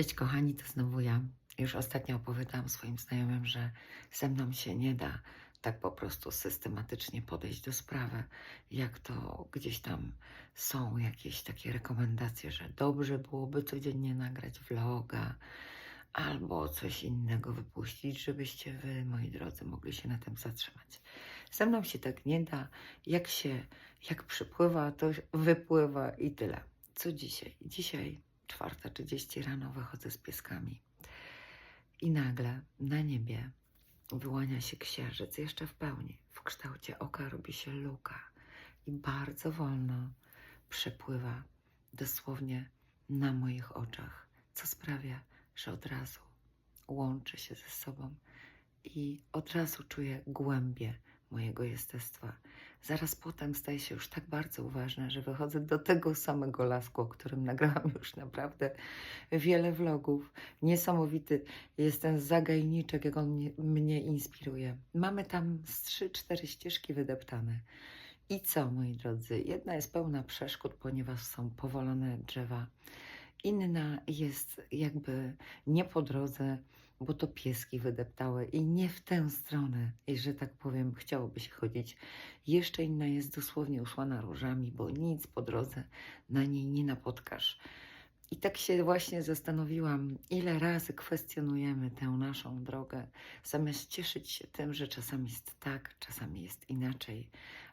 Cześć kochani, to znowu ja. Już ostatnio opowiadałam swoim znajomym, że ze mną się nie da tak po prostu systematycznie podejść do sprawy, jak to gdzieś tam są jakieś takie rekomendacje, że dobrze byłoby codziennie nagrać vloga albo coś innego wypuścić, żebyście wy, moi drodzy, mogli się na tym zatrzymać. Ze mną się tak nie da. Jak się, jak przypływa, to wypływa i tyle. Co dzisiaj? Dzisiaj 4.30 rano wychodzę z pieskami i nagle na niebie wyłania się księżyc jeszcze w pełni. W kształcie oka robi się luka i bardzo wolno przepływa dosłownie na moich oczach, co sprawia, że od razu łączy się ze sobą i od razu czuję głębie mojego jestestwa. Zaraz potem staję się już tak bardzo uważna, że wychodzę do tego samego lasku, o którym nagrałam już naprawdę wiele vlogów. Niesamowity jest ten zagajniczek, jak on mnie, mnie inspiruje. Mamy tam z 3-4 ścieżki wydeptane. I co, moi drodzy? Jedna jest pełna przeszkód, ponieważ są powalone drzewa. Inna jest jakby nie po drodze, bo to pieski wydeptały i nie w tę stronę, i że tak powiem, chciałoby się chodzić. Jeszcze inna jest dosłownie usłana różami, bo nic po drodze na niej nie napotkasz. I tak się właśnie zastanowiłam, ile razy kwestionujemy tę naszą drogę, zamiast cieszyć się tym, że czasami jest tak, czasami jest inaczej,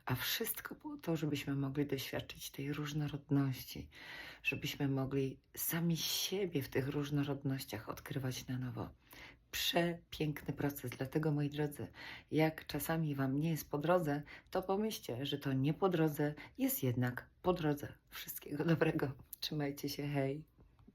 a wszystko po to, żebyśmy mogli doświadczyć tej różnorodności, żebyśmy mogli sami siebie w tych różnorodnościach odkrywać na nowo. Przepiękny proces, dlatego moi drodzy, jak czasami Wam nie jest po drodze, to pomyślcie, że to nie po drodze jest jednak po drodze. Wszystkiego dobrego. Trzymajcie się, hej.